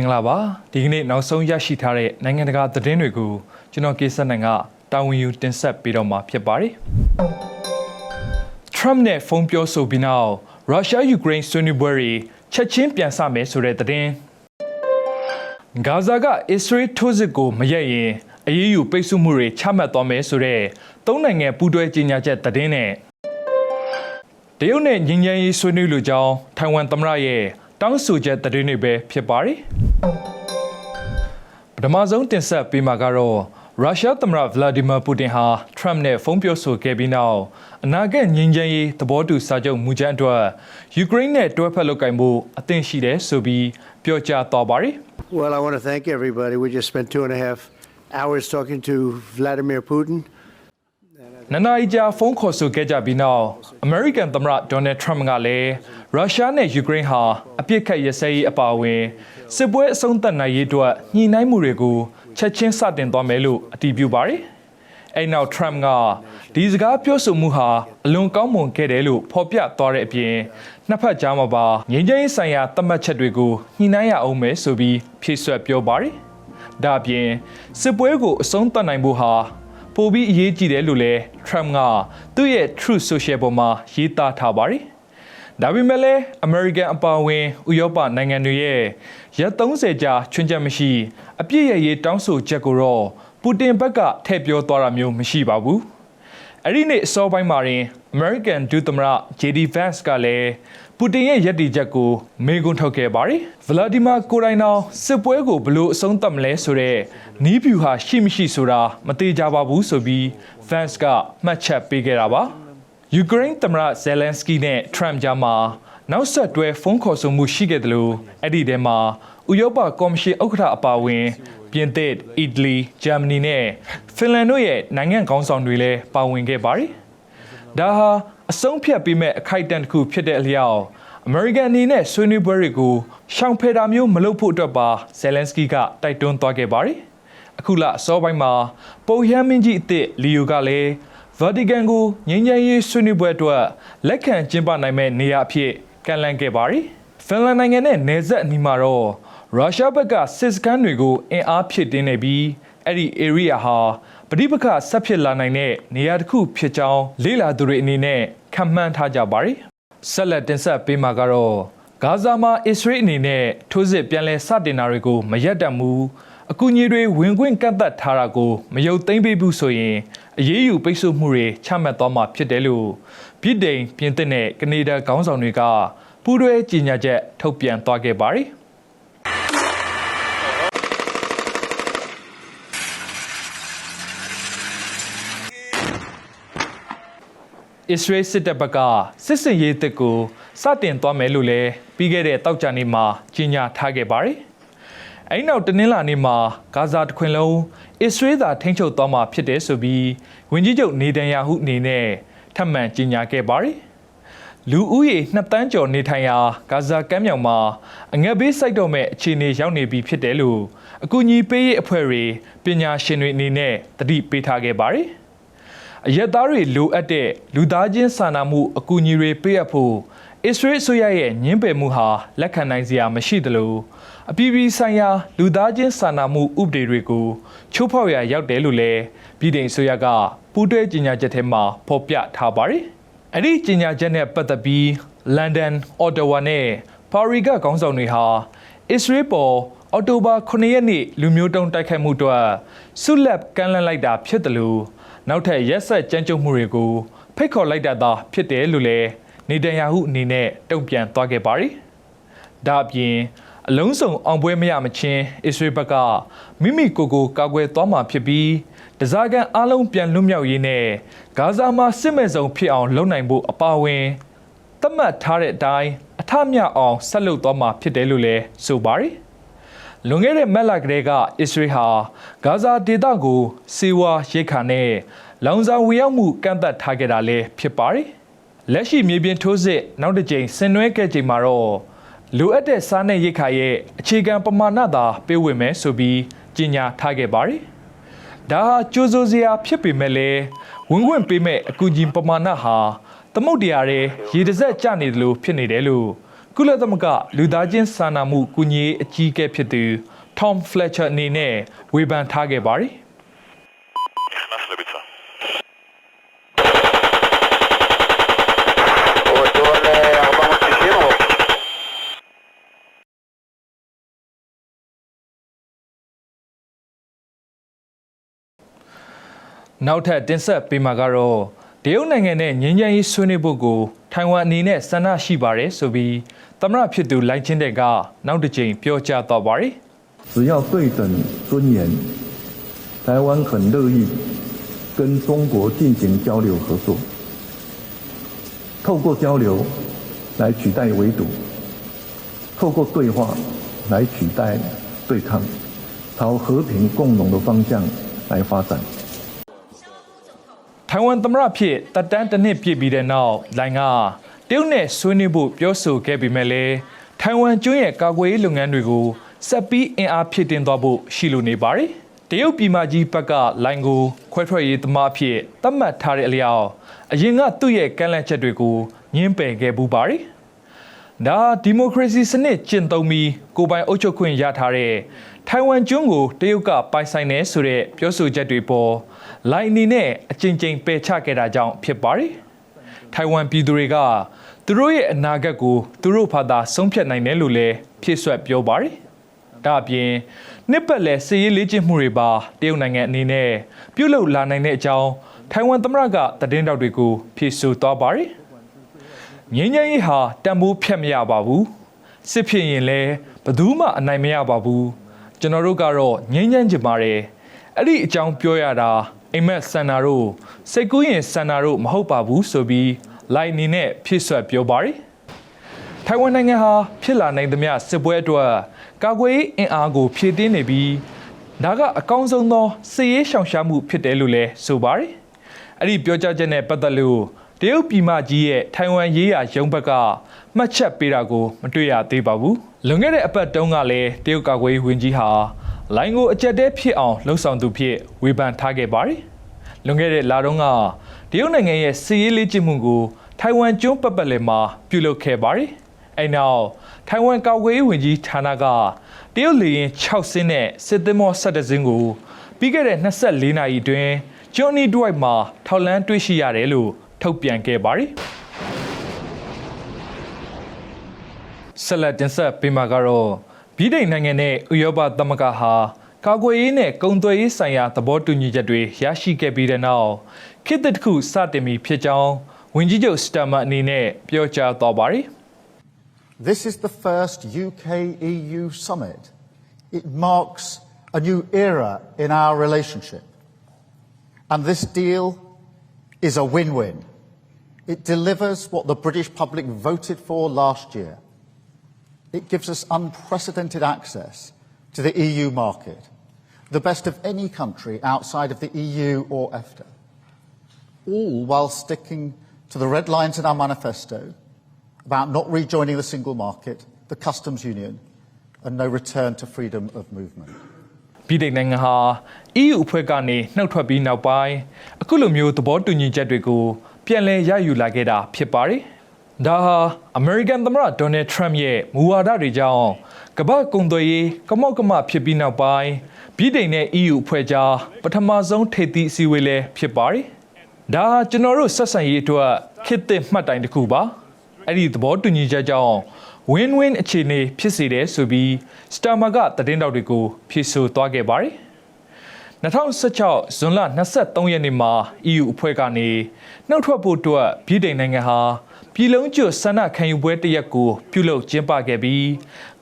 င်္ဂလာပါဒီကနေ့နောက်ဆုံးရရှိထားတဲ့နိုင်ငံတကာသတင်းတွေကိုကျွန်တော်ကေဆက်နိုင်ကတာဝန်ယူတင်ဆက်ပေးတော့မှာဖြစ်ပါတယ် Trump နဲ့ဖုန်းပြောဆိုပြီးနောက်ရုရှားယူကရိန်းဆွေးနွေးပွဲတွေချက်ချင်းပြန်ဆမယ်ဆိုတဲ့သတင်းဂါဇာကအစ္စရေးထိုးစစ်ကိုမရက်ရင်အရေးယူပိတ်ဆို့မှုတွေချမှတ်သွားမယ်ဆိုတဲ့သုံးနိုင်ငံပူးတွဲကြေညာချက်သတင်းနဲ့တရုတ်နဲ့ငြိမ်းချမ်းရေးဆွေးနွေးလိုကြောင်းထိုင်ဝမ်သမ္မတရဲ့တောင်းဆိုချက်သတင်းတွေပဲဖြစ်ပါတယ် ပထမဆုံးတင်ဆက်ပေးမှာကတော့ရုရှားသမ္မတဗလာဒီမာပူတင်ဟာထရမ့်နဲ့ဖုန်းပြောဆိုခဲ့ပြီးနောက်အနာဂတ်ငြိမ်းချမ်းရေးသဘောတူစာချုပ်မူကြမ်းအတွက်ယူကရိန်းနဲ့တွဲဖက်လုပ်ကိုင်မှုအသင့်ရှိတယ်ဆိုပြီးပြောကြားသွားပါတယ် Well, I want to thank everybody. We just spent two and a half hours talking to Vladimir Putin. နနာအီကြာဖုန်းခေါ်ဆိုခဲ့ကြပြီးနောက်အမေရိကန်သမ္မတဒေါ်နယ်ထရမ့်ကလည်းရုရှားနဲ့ယူကရိန်းဟာအပြစ်ခတ်ရစဲရေးအပါအဝင် စစ်ပွဲအဆုံးသတ်နိုင်ရေးအတွက်ညှိနှိုင်းမှုတွေကိုချက်ချင်းစတင်သွားမယ်လို့အတည်ပြုပါတယ်။အဲ့နောက်ထရမ့်ကဒီစကားပြောဆိုမှုဟာအလွန်ကောင်းမွန်ခဲ့တယ်လို့ဖော်ပြသွားတဲ့အပြင်နှစ်ဖက်ကြားမှာပါငြိမ်းချမ်းရေးဆိုင်ရာသတ်မှတ်ချက်တွေကိုညှိနှိုင်းရအောင်မယ်ဆိုပြီးဖြည့်ဆွက်ပြောပါတယ်။ဒါအပြင်စစ်ပွဲကိုအဆုံးသတ်နိုင်ဖို့ဟာပိုပြီးအရေးကြီးတယ်လို့လည်း Trump ကသူ့ရဲ့ Truth Social ပေါ်မှာရေးသားထားပါတယ်။ဒါပေမဲ့လည်း American အပါအဝင်ဥရောပနိုင်ငံတွေရဲ့ ရက်30ကြာချွင်းချက်မရှိအပြည့်ရရေးတောင်းဆိုချက်ကိုတော့ပူတင်ဘက်ကထည့်ပြောသွားတာမျိုးမရှိပါဘူး။အဲ့ဒီနေ့အစောပိုင်းမှာရင် American ဒုသမ္မတ JD Vance ကလည်းပူတင်ရဲ့ရည်တည်ချက်ကိုမေးခွန်းထုတ်ခဲ့ပါတယ်။ဗလာဒီမာကိုရိုင်နောစစ်ပွဲကိုဘယ်လိုအဆုံးသတ်မလဲဆိုတဲ့နီးဗျူဟာရှိမရှိဆိုတာမသေးကြပါဘူးဆိုပြီး Vance ကမှတ်ချက်ပေးခဲ့တာပါ။ယူကရိန်းသမ္မတဇယ်လန်စကီနဲ့ထရမ်ကြားမှာ နောက်ဆက်တွဲဖုန်းခေါ်ဆိုမှုရှိခဲ့တယ်လို့အဲ့ဒီထဲမှာဥရောပကော်မရှင်ဥက္ကဋ္ဌအပါအဝင်ပြင်သစ်၊အီတလီ၊ဂျာမနီနဲ့ဖင်လန်တို့ရဲ့နိုင်ငံခေါင်းဆောင်တွေလည်းပါဝင်ခဲ့ပါတယ်။ဒါဟာအဆုံးဖြတ်ပေးမဲ့အခိုက်အတန့်တစ်ခုဖြစ်တဲ့အလျောက်အမေရိကန်အနေနဲ့ဆွေးနွေးပွဲတွေကိုရှောင်ဖယ်တာမျိုးမလုပ်ဖို့အတွက်ပါဇယ်လန်စကီကတိုက်တွန်းသွားခဲ့ပါတယ်။အခုလအစောပိုင်းမှာပုံရမ်းမင်းကြီးအစ်စ်လီယိုကလည်းဗာတီကန်ကိုငြိမ်းချမ်းရေးဆွေးနွေးပွဲအတွက်လက်ခံကျင်းပနိုင်မဲ့နေရာအဖြစ် ကန့်လန့်ခဲ့ပါတယ်။ဖင်လန်နိုင်ငံနဲ့နယ်စပ်အနီးမှာတော့ရုရှားဘက်ကစစ်စခန်းတွေကိုအင်အားဖြည့်တင်းနေပြီးအဲ့ဒီ area ဟာပဋိပက္ခဆက်ဖြစ်လာနိုင်တဲ့နေရာတစ်ခုဖြစ်ကြောင်းလေ့လာသူတွေအနေနဲ့ခန့်မှန်းထားကြပါတယ်။ဆက်လက်တင်ဆက်ပေးမှာကတော့ဂါဇာမှာအစ္စရေးအနေနဲ့ထိုးစစ်ပြန်လည်စတင်တာတွေကိုမရက်တတ်မှုအကူအညီတွေဝင်ခွင့်ကန့်သတ်ထားတာကိုမယုံသိမ့်ပေးဘူးဆိုရင်အရေးယူပိတ်ဆို့မှုတွေချမှတ်သွားမှာဖြစ်တယ်လို့ ပြည်တိန်ပြင်သစ်နဲ့ကနေဒါခေါင်းဆောင်တွေကပူးတွဲကြေညာချက်ထုတ်ပြန်သွားခဲ့ပါတယ်။အစ္စရေးစစ်တပ်ဘက်ကစစ်စင်ရေးတစ်ကိုစတင်သွားမယ်လို့လည်းပြီးခဲ့တဲ့တောက်ကြနေ့မှာကြေညာထားခဲ့ပါတယ်။အဲဒီနောက်တနင်္လာနေ့မှာဂါဇာတခွင်လုံးအစ္စရေးသာထိန်းချုပ်သွားမှာဖြစ်တယ်ဆိုပြီးဝန်ကြီးချုပ်နေတန်ယာဟုအနေနဲ့ထ ပ်မံကြေညာခဲ့ပါတယ်။လူဦးရေ2တန်းကျော်နေထိုင်ရာဂါဇာကမ်းမြောင်မှာအငတ်ဘေးစိုက်တော့မဲ့အခြေအနေရောက်နေပြီဖြစ်တယ်လို့အကူအညီပေးရေးအဖွဲ့တွေပညာရှင်တွေအနေနဲ့တတိပေးထားခဲ့ပါတယ်။အရက်သားတွေလိုအပ်တဲ့လူသားချင်းစာနာမှုအကူအညီတွေပေးအပ်ဖို့ အစ္စရေးအစိုးရရဲ့ညှင်းပယ်မှုဟာလက်ခံနိုင်စရာမရှိသလိုအပြည်ပြည်ဆိုင်ရာ လူသားချင်းစာနာမှုဥပဒေတွေကိုချိုးဖောက်ရာရောက်တယ်လို့လည်းပြည်ထောင်အစိုးရကပူးတွဲကြေညာချက်ထဲမှာဖော်ပြထားပါတယ်။အဲ့ဒီကြေညာချက်နဲ့ပတ်သက်ပြီးလန်ဒန်၊အော်တိုဝါနဲ့ပါရီကခေါင်းဆောင်တွေဟာအစ္စရေးပေါ်အော်တိုဘာ9ရက်နေ့လူမျိုးတုံးတိုက်ခိုက်မှုအတွက်ဆုလက်ကမ်းလှမ်းလိုက်တာဖြစ်တယ်လို့နောက်ထပ်ရက်ဆက်ကြမ်းကြုတ်မှုတွေကိုဖိတ်ခေါ်လိုက်တာသာဖြစ်တယ်လို့လည်း နေတန်ယာဟုအနေနဲ့တုံ့ပြန်သွားခဲ့ပါတယ်။ဒါအပြင်အလုံးစုံအောင်ပွဲမရမချင်းအစ္စရေးဘက်ကမိမိကိုယ်ကိုကာကွယ်သွားမှာဖြစ်ပြီးတစားကန်အလုံးပြန်လွတ်မြောက်ရေးနဲ့ဂါဇာမှာစစ်မဲ့စုံဖြစ်အောင်လုပ်နိုင်ဖို့အပါအဝင်သတ်မှတ်ထားတဲ့အတိုင်းအထမြောက်အောင်ဆက်လုပ်သွားမှာဖြစ်တယ်လို့လည်းဆိုပါတယ်။လွန်ခဲ့တဲ့မက်လကလေးကအစ္စရေးဟာဂါဇာဒေသကိုစေဝါရိတ်ခါနဲ့လောင်စာဝေရောက်မှုကန့်သတ်ထားခဲ့တာလည်းဖြစ်ပါတယ်။ လက်ရှိမြေပြင်ထိုးစစ်နောက်တစ်ကြိမ်ဆင်နွှဲခဲ့ချိန်မှာတော့လိုအပ်တဲ့စားနဲ့ရိတ်ခါရဲ့အခြေခံပမာဏသာပေးဝင်မယ်ဆိုပြီးကြေညာထားခဲ့ပါတယ်။ဒါဟာကြိုးစိုးစရာဖြစ်ပေမဲ့လည်းဝင်ခွင့်ပေးမဲ့အကူအညီပမာဏဟာသမုတ်တရားရဲ့ရေတစ်စက်ကျနေတယ်လို့ဖြစ်နေတယ်လို့ကုလသမဂ္ဂလူသားချင်းစာနာမှုကူညီရေးအကြီးအကဲဖြစ်သူ Tom Fletcher အနေနဲ့ဝေဖန်ထားခဲ့ပါတယ် နောက်ထပ်တင်ဆက်ပေးမှာကတော့တရုတ်နိုင်ငံနဲ့ငြိမ်းချမ်းရေးဆွေးနွေးဖို့ကိုထိုင်ဝမ်အနေနဲ့ဆန္ဒရှိပါတယ်ဆိုပြီးသမရဖြစ်သူလိုက်ချင်းတဲ့ကနောက်တစ်ကြိမ်ပြောကြားတော့ပါတယ် 只要对等尊严，台湾很乐意跟中国进行交流合作，透过交流来取代围堵，透过对话来取代对抗，朝和平共荣的方向来发展。 ထိုင်ဝမ်သမရဖြစ်တက်တန်းတစ်နှစ်ပြည့်ပြီးတဲ့နောက်လိုင်ကတရုတ်နဲ့ဆွေးနွေးဖို့ပြောဆိုခဲ့ပေမဲ့လည်းထိုင်ဝမ်ကျွန်းရဲ့ကာကွယ်ရေးလုပ်ငန်းတွေကိုဆက်ပြီးအင်အားဖြစ်တင်သွားဖို့ရှိလိုနေပါတယ်တရုတ်ပြည်မကြီးဘက်ကလိုင်ကိုခွဲထွက်ရေးသမားအဖြစ်သတ်မှတ်ထားတဲ့အလျောက်အရင်ကသူ့ရဲ့ကန့်လန့်ချက်တွေကိုညှင်းပယ်ခဲ့ပူပါတယ်ဒါဒီမိုကရေစီစနစ်ကျင့်သုံးပြီးကိုယ်ပိုင်အုပ်ချုပ်ခွင့်ရထားတဲ့ထိုင်ဝမ်ကျွန်းကိုတရုတ်ကပိုင်ဆိုင်တယ်ဆိုတဲ့ပြောဆိုချက်တွေပေါ် လိုင်အနေနဲ့အကြိမ်ကြိမ်ပယ်ချခဲ့တာကြောင့်ဖြစ်ပါတယ်။ထိုင်ဝမ်ပြည်သူတွေကသူတို့ရဲ့အနာဂတ်ကိုသူတို့ဘာသာဆုံးဖြတ်နိုင်တယ်လို့လည်းဖြည့်ဆွတ်ပြောပါတယ်။ဒါအပြင်နှစ်ပတ်လည်စစ်ရေးလေ့ကျင့်မှုတွေပါတရုတ်နိုင်ငံအနေနဲ့ပြုလုပ်လာနိုင်တဲ့အကြောင်းထိုင်ဝမ်သမ္မတကသတင်းတောက်တွေကိုဖြည့်ဆို့သွားပါတယ်။ငင်းငယ်ရေးဟာတန်ဖိုးဖြတ်မရပါဘူးစစ်ဖြစ်ရင်လည်းဘယ်သူမှအနိုင်မရပါဘူးကျွန်တော်တို့ကတော့ငင်းငယ်ချင်ပါတယ်အဲ့ဒီအကြောင်းပြောရတာ အိမ်မက်ဆန္နာတို့စိတ်ကူးရင်ဆန္နာတို့မဟုတ်ပါဘူးဆိုပြီးလိုက်အနေနဲ့ဖြစ်ဆွတ်ပြောပါတယ်ထိုင်ဝမ်နိုင်ငံဟာဖြစ်လာနိုင်သမျှစစ်ပွဲအတွက်ကာကွယ်ရေးအင်အားကို ဖြည့်တင်းနေပြီးဒါကအကောင်းဆုံးသောစစ်ရေးရှောင်ရှားမှုဖြစ်တယ်လို့လည်းဆိုပါတယ်အဲ့ဒီပြောကြားချက်နဲ့ပတ်သက်လို့တရုတ်ပြည်မကြီးရဲ့ထိုင်ဝမ်ရေးရာရုံးဘက်ကမှတ်ချက်ပေးတာကို မတွေ့ရသေးပါဘူးလွန်ခဲ့တဲ့အပတ်တုန်းကလည်းတရုတ်ကာကွယ်ရေးဝန်ကြီးဟာ လိုင်းကိုအကြက်တဲဖြစ်အောင်လှုံ့ဆော်သူဖြစ်ဝေဖန်ထားခဲ့ပါတယ်လွန်ခဲ့တဲ့လတုန်းကတရုတ်နိုင်ငံရဲ့စစ်ရေးလေ့ကျင့်မှုကိုထိုင်ဝမ်ကျွန်းပတ်ပတ်လည်မှာပြုလုပ်ခဲ့ပါတယ်အဲ့နောက်ထိုင်ဝမ်ကာကွယ်ရေးဝန်ကြီးဌာနကတရုတ်လေယာဉ်6စင်းနဲ့စစ်သင်္ဘော17စင်းကိုပြီးခဲ့တဲ့24နာရီအတွင်းကျွန်းနီဒွိုက်မှာထောက်လန်းတွေ့ရှိရတယ်လို့ထုတ်ပြန်ခဲ့ပါတယ်ဆက်လက်တင်ဆက်ပေးမှာကတော့ ဗြိတိန်နိုင်ငံနဲ့ဥရောပသမဂ္ဂဟာကာကွယ်ရေးနဲ့ကုန်သွယ်ရေးဆိုင်ရာသဘောတူညီချက်တွေရရှိခဲ့ပြီးတဲ့နောက်ခေတ်သစ်တစ်ခုစတင်ပြီဖြစ်ကြောင်းဝန်ကြီးချုပ်စတာမန်အနေနဲ့ပြောကြားသွားပါတယ် This is the first UK EU summit. It marks a new era in our relationship. And this deal is a win win. It delivers what the British public voted for last year. It gives us unprecedented access to the EU market, the best of any country outside of the EU or EFTA, all while sticking to the red lines in our manifesto about not rejoining the single market, the customs union, and no return to freedom of movement. ပြည်ထိုင်နိုင်ငံဟာ EU အဖွဲ့ကနေနှုတ်ထွက်ပြီးနောက်ပိုင်းအခုလိုမျိုးသဘောတူညီချက်တွေကိုပြန်လည်ရယူလာခဲ့တာဖြစ်ပါတယ်။ ဒါဟာ American သမ္မတ Donald Trump ရဲ့မူဝါဒတွေကြောင့်ကမ္ဘာကုန်သွယ်ရေးကမောက်ကမဖြစ်ပြီးနောက်ပိုင်းပြည်ထိုင်နဲ့ EU အဖွဲ့ကြားပထမဆုံးထိပ်သီးအစည်းအဝေးလည်းဖြစ်ပါတယ်။ဒါဟာကျွန်တော်တို့ဆက်ဆံရေးအတွက်ခေတ်သစ်မှတ်တိုင်တစ်ခုပါ။အဲ့ဒီသဘောတူညီချက်ကြောင့် win-win အခြေအနေဖြစ်စေတယ်ဆိုပြီးစတာမာကသတင်းတောက်တွေကိုဖြေဆိုသွားခဲ့ပါတယ်။2016ဇွန်လ23ရက်နေ့မှာ EU အဖွဲ့ကနေနှုတ်ထွက်ဖို့အတွက်ပြည်ထိုင်နိုင်ငံဟာ ပြည်လုံးကျွတ်ဆန္ဒခံယူပွဲတစ်ရက်ကိုပြုလုပ်ကျင်းပခဲ့ပြီး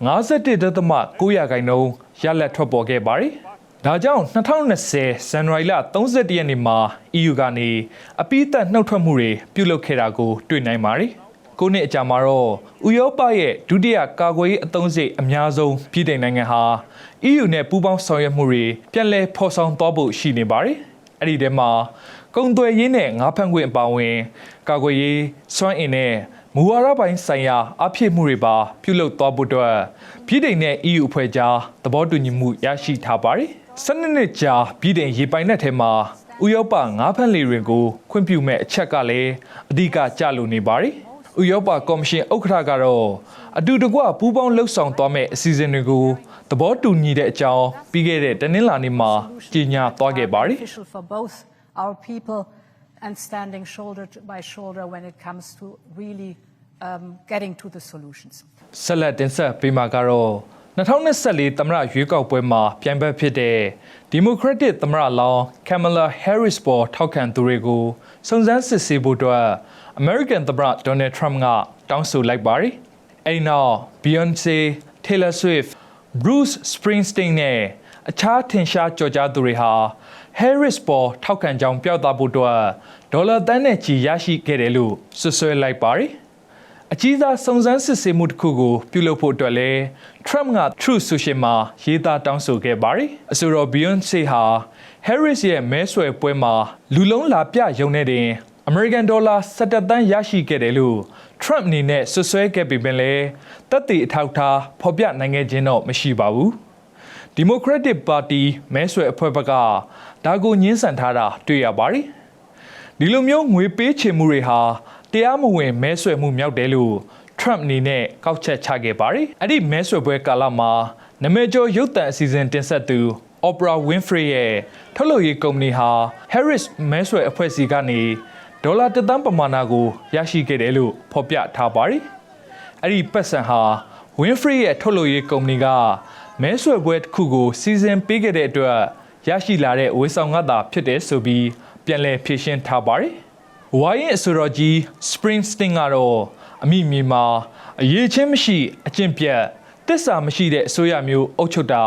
51.9ရာခိုင်နှုန်းရလဒ်ထွက်ပေါ်ခဲ့ပါတယ်။ဒါကြောင့်2020ဇန်နဝါရီလ31ရက်နေ့မှာ EU ကနေအပိသက်နှုတ်ထွက်မှုတွေပြုလုပ်ခဲ့တာကိုတွေ့နိုင်ပါတယ်။ကိုနှစ်အကြာမှာတော့ဥရောပရဲ့ဒုတိယကာကွယ်ရေးအသုံးစရိတ်အများဆုံးပြည်ထိုင်နိုင်ငံဟာ EU နဲ့ပူးပေါင်းဆောင်ရွက်မှုတွေပြန်လည်ဖော်ဆောင်သွားဖို့ရှိနေပါတယ်။အဲ့ဒီထဲမှာ ကုန်သွယ်ရေးနဲ့ငါးဖမ်းခွင့်အပါအဝင် ကာကွယ်ရေးစွမ်းအင်နဲ့မူဝါဒပိုင်းဆိုင်ရာအဖြစ်မှုတွေပါပြုလုပ်သွားဖို့အတွက်ပြည်ထိုင်နဲ့ EU အဖွဲ့ကြားသဘောတူညီမှုရရှိထားပါတယ်။စနစ်နှစ်ကြာပြည်ထိုင်ရေပိုင်နက်ထဲမှာဥရောပငါးဖမ်းလေတွေကိုခွင့်ပြုမဲ့အချက်ကလည်းအဓိကကျလို့နေပါတယ်။ဥဥရောပကော်မရှင်ဥက္ကဋ္ဌကတော့အတူတကွပူးပေါင်းလှုပ်ဆောင်သွားမယ့်အစီအစဉ်တွေကိုသဘောတူညီတဲ့အကြောင်းပြီးခဲ့တဲ့တနင်္လာနေ့မှာကြေညာသွားခဲ့ပါတယ် beneficial for both our people and standing shoulder to- by shoulder when it comes to really um, getting to the solutions. ဆက်လက်တင်ဆက်ပေးမှာကတော့2024သမ္မတရွေးကောက်ပွဲမှာပြိုင်ဘက်ဖြစ်တဲ့ Democratic သမ္မတလောင်း Kamala Harris ပေါ်ထောက်ခံသူတွေကိုစုံစမ်းစစ်ဆေးဖို့အတွက် American သမ္မတ Donald Trump ကတောင်းဆိုလိုက်ပါတယ်။အဲဒီနောက် Beyonce, Taylor Swift, Bruce Springsteen နဲ့အခြားထင်ရှားကြော်ကြားသူတွေဟာ Harris ပေါ်ထောက်ခံကြောင်းပြောက်သားဖို့အတွက်ဒေါ်လာတန်းနဲ့ချီရရှိခဲ့တယ်လို့ဆွဆွဲလိုက်ပါတယ်။အကြီးစားစုံစမ်းစစ်ဆေးမှုတစ်ခုကိုပြုလုပ်ဖို့အတွက်လဲ Trump က Truth Social မှာရေးသားတောင်းဆိုခဲ့ပါတယ်။အဆိုတော် Beyonce ဟာ Harris ရဲ့မဲဆွယ်ပွဲမှာလူလုံးလာပြရုံနဲ့တင် American Dollar 17သန်းရရှိခဲ့တယ်လို့ Trump အနေနဲ့ဆွဆွဲခဲ့ပေမဲ့လည်းတပ်တည်အထောက်အထားဖော်ပြနိုင်ခဲ့ခြင်းတော့မရှိပါဘူး။ Democratic Party မဲဆွယ်အဖွဲ့ဘက်က ဒါကိုညှင်းဆန်ထားတာတွေ့ရပါတယ်။ဒီလိုမျိုးငွေပေးချေမှုတွေဟာတရားမဝင်မဲဆွယ်မှုမြောက်တယ်လို့ Trump အနေနဲ့ကောက်ချက်ချခဲ့ပါတယ်။အဲ့ဒီမဲဆွယ်ပွဲကာလမှာနမဲကျော်ရုပ်သံအစီအစဉ်တင်ဆက်သူ Oprah Winfrey ရဲ့ထုတ်လုပ်ရေးကုမ္ပဏီဟာ Harris မဲဆွယ်အဖွဲ့စီကနေဒေါ်လာတစ်သန်းပမာဏကိုရရှိခဲ့တယ်လို့ဖော်ပြထားပါတယ်။အဲ့ဒီပတ်စံဟာ Winfrey ရဲ့ထုတ်လုပ်ရေးကုမ္ပဏီကမဲဆွယ်ပွဲတစ်ခုကိုစီစဉ်ပေးခဲ့တဲ့အတွက် ရရှိလာတဲ့ဝေဆောင်ငါတာဖြစ်တယ်ဆိုပြီးပြန်လည်ဖြေရှင်းထားပါတယ်။ဝိုင်းရဲ့အဆိုတော်ကြီး Springsteen ကတော့အမိမြေမှာအရေးချင်းမရှိအကျင့်ပြတ်တစ္ဆာမရှိတဲ့အစိုးရမျိုးအုပ်ချုပ်တာ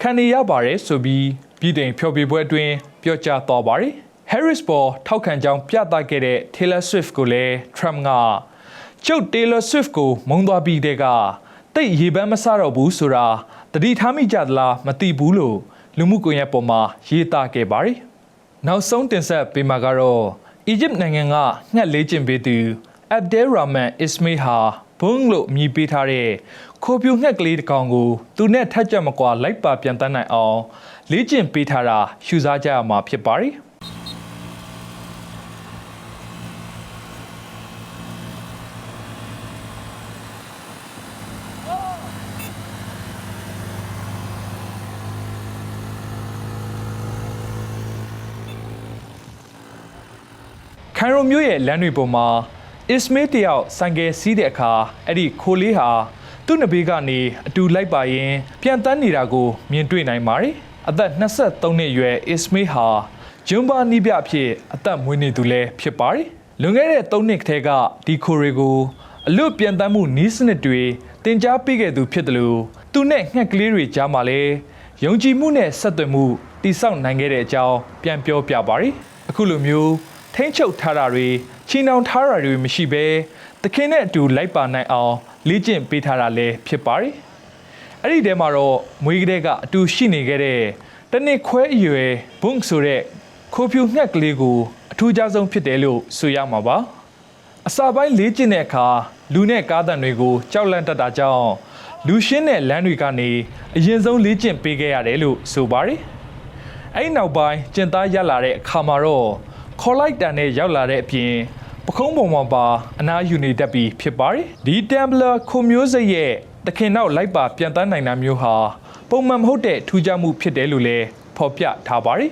ခံနေရပါတယ်ဆိုပြီးပြည်တိုင်ဖျော်ဖြေပွဲအတွင်းပြောကြားသွားပါတယ်။ Harris ပေါ်ထောက်ခံကြောင်းပြသခဲ့တဲ့ Taylor Swift ကိုလည်း Trump ကကျုပ် Taylor Swift ကိုမုံသွားပြီးတဲ့ကတိတ်ရေပန်းမစတော့ဘူးဆိုတာတတိထားမိကြသလားမသိဘူးလို့ လူမှုကွန်ရက်ပေါ်မှာရေးသားခဲ့ပါတယ်။နောက်ဆုံးတင်ဆက်ပေးမှာကတော့အီဂျစ်နိုင်ငံကငှက်လေးကျင်ပေးသူ Abdel Rahman Ismail ဟာဘုံလို့မြည်ပေးထားတဲ့ခိုးပြူငှက်ကလေးတစ်ကောင်ကိုသူနဲ့ထက်ကြမကွာလိုက်ပါပြန်တန်းနိုင်အောင်လေးကျင်ပေးထားတာရှုစားကြရမှာဖြစ်ပါတယ်။ င်ရိုမျိုးရဲ့လမ်းတွေပေါ်မှာအစ္စမေးတယောက်ဆိုင်ကယ်စီးတဲ့အခါအဲ့ဒီခိုလေးဟာသူ့နဘေးကနေအတူလိုက်ပါရင် ပြန်တန်းနေတာကိုမြင်တွေ့နိုင်ပါတယ်။အသက်23နှစ်အရွယ်အစ္စမေးဟာဂျွန်ဘာနီးပြအဖြစ်အသက်မွေးနေသူလည်းဖြစ်ပါတယ်။လွန်ခဲ့တဲ့3နှစ်ထဲကဒီခိုတွေကိုအလွတ်ပြန်တန်းမှုနီးစနစ်တွေတင် जा ပေးခဲ့သူဖြစ်တယ်လို့သူနဲ့ငှက်ကလေးတွေကြားမှာလည်းယုံကြည်မှုနဲ့ဆက်သွယ်မှုတိစောက်နိုင်ခဲ့တဲ့အကြောင်းပြန်ပြောပြပါတယ်။အခုလိုမျိုး ထိမ့်ချုပ်ထားတာတွေချီနှောင်ထားတာတွေမရှိဘဲတခင်နဲ့အတူလိုက်ပါနိုင်အောင်လေ့ကျင့်ပေးထားတာလည်းဖြစ်ပါတယ်။အဲ့ဒီထဲမှာတော့မွေးကလေးကအတူရှိနေခဲ့တဲ့တနစ်ခွဲအရွယ်ဘုံဆိုတဲ့ခိုးဖြူငှက်ကလေးကိုအထူးခြားဆုံးဖြစ်တယ်လို့ဆိုရမှာပါ။အစာပိုင်းလေ့ကျင့်တဲ့အခါလူနဲ့ကားတံတွေကိုကြောက်လန့်တတ်တာကြောင့်လူရှင်းတဲ့လမ်းတွေကနေအရင်ဆုံးလေ့ကျင့်ပေးခဲ့ရတယ်လို့ဆိုပါတယ်။အဲ့ဒီနောက်ပိုင်းကျင်သားရက်လာတဲ့အခါမှာတော့ ခေါ်လိုက်တန်နဲ့ရောက်လာတဲ့အပြင်ပခုံးပုံမှာပါအနားယူနေတတ်ပြီးဖြစ်ပါတယ်ဒီတမ်ဘလာခုမျိုးစိတ်ရဲ့တခင်နောက်လိုက်ပါပြန်တန်းနိုင်တာမျိုးဟာပုံမှန်မဟုတ်တဲ့ထူးခြားမှုဖြစ်တယ်လို့လည်းဖော်ပြထားပါတယ်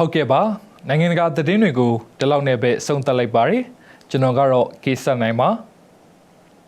ဟုတ်ကဲ့ပါနိုင်ငံတကာသတင်းတွေကိုဒီလောက်နဲ့ပဲအဆုံးသတ်လိုက်ပါရစေကျွန်တော်ကတော့ကေဆက်နိုင်ပါ